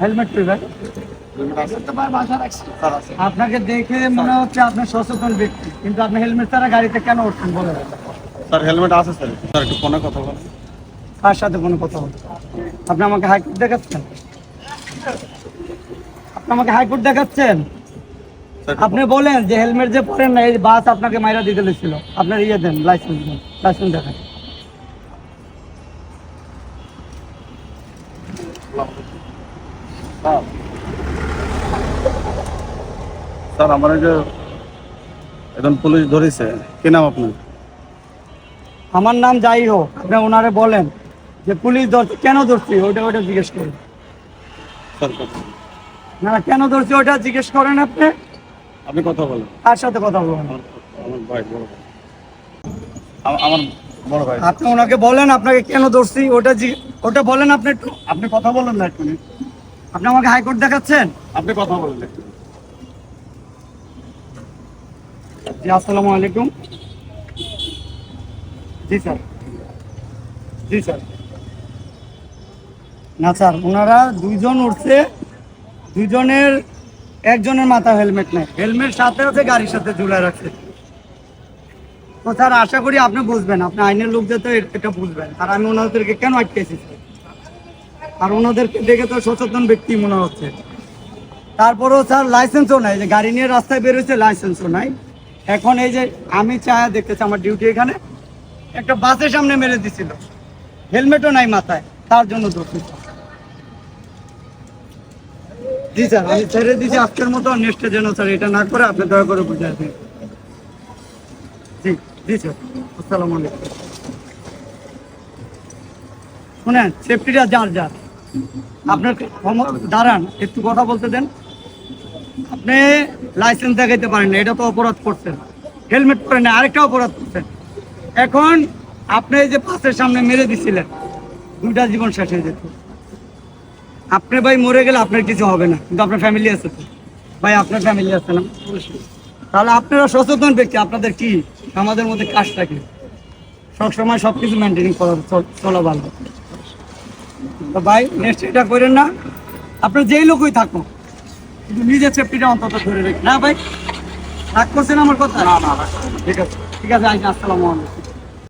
Helmet ভাই আপনাকে দেখে মনে হচ্ছে আপনি সচেতন ব্যক্তি কিন্তু আপনি হেলমেট ছাড়া গাড়িতে কেন উঠছেন বলে স্যার হেলমেট আছে স্যার। স্যার একটু ফোনে কথা বলেন। কার সাথে কোনো কথা বলতে আপনি আমাকে হাইকোর্ট দেখাচ্ছেন? আপনি আমাকে হাইকোর্ট দেখাচ্ছেন? আপনি বলেন যে হেলমেট যে পরেন না এই বাস আপনাকে মাইরা দিতে লেছিল আপনার ইয়ে দেন লাইসেন্স দেন লাইসেন্স দেখান। স্যার আমার যে এখন পুলিশ ধরেছে। কি নাম আপনার? আমার নাম যাই হোক আপনি ওনারে বলেন যে পুলিশ ধরছে কেন ধরছি ওটা ওটা জিজ্ঞেস করেন। না কেন ধরছি ওটা জিজ্ঞেস করেন আপনি। আপনি কথা বলেন। কার সাথে কথা বলেন। আমার ভাই আমার আপনি ওনাকে বলেন আপনাকে কেন ধরছি? ওটা ওটা বলেন আপনি একটু। আপনি কথা বলেন না একটু আপনি আমাকে হাইকোর্ট দেখাচ্ছেন? আপনি কথা বলেন জি আসসালামু আলাইকুম। জি স্যার। জি স্যার। না স্যার ওনারা দুইজন উঠছে। দুইজনের একজনের মাথা হেলমেট নেই। হেলমেট সাথে আছে গাড়ির সাথে ঝুলে রাখছে। তো স্যার, আশা করি আপনি বুঝবেন। আপনি আইনের লোক যেতে এটা বুঝবেন। আর আমি ওনাদেরকে কেন আটকেছি? আর ওনাদেরকে দেখে তো সচেতন ব্যক্তি মনে হচ্ছে। তারপরেও স্যার লাইসেন্সও নাই। যে গাড়ি নিয়ে রাস্তায় বেরোচ্ছে লাইসেন্সও নাই। এখন এই যে আমি চায় দেখতেছি আমার ডিউটি এখানে। একটা বাসের সামনে মেরে দিছিল। হেলমেটও নাই মাথায়। তার জন্য দোষী জি স্যার, আমি ছেড়ে দিয়েছি আজকের মতো নেক্সটে যেন স্যার এটা না করে, আপনি দয়া করে বুঝে দিন জি। জি স্যার আসসালামু আলাইকুম। শুনেন সেফটিটা যার যার। আপনার দাঁড়ান একটু কথা বলতে দেন। আপনি লাইসেন্স দেখাইতে পারেন না এটা তো অপরাধ করছেন। হেলমেট পরেন না আরেকটা অপরাধ করছেন। এখন আপনি যে পাশের সামনে মেরে দিছিলেন দুইটা জীবন শেষ হয়ে যেত। আপনি ভাই মরে গেলে আপনার কিছু হবে না কিন্তু আপনার ফ্যামিলি আছে তো। ভাই আপনার ফ্যামিলি আছে না? তাহলে আপনারা সচেতন ব্যক্তি আপনাদের কি? আমাদের মধ্যে কাজটা কি সবসময় সব কিছু মেনটেনিং করা চল- চলা ভালো। তো ভাই নেক্সট এটা করেন না। আপনার যেই লোকই থাকুন কিন্তু নিজের সেফটিটা অন্তত ধরে রেখে না ভাই রাগ করছেন আমার কথা? না না। ঠিক আছে ঠিক আছে আসসালামু আলাইকুম।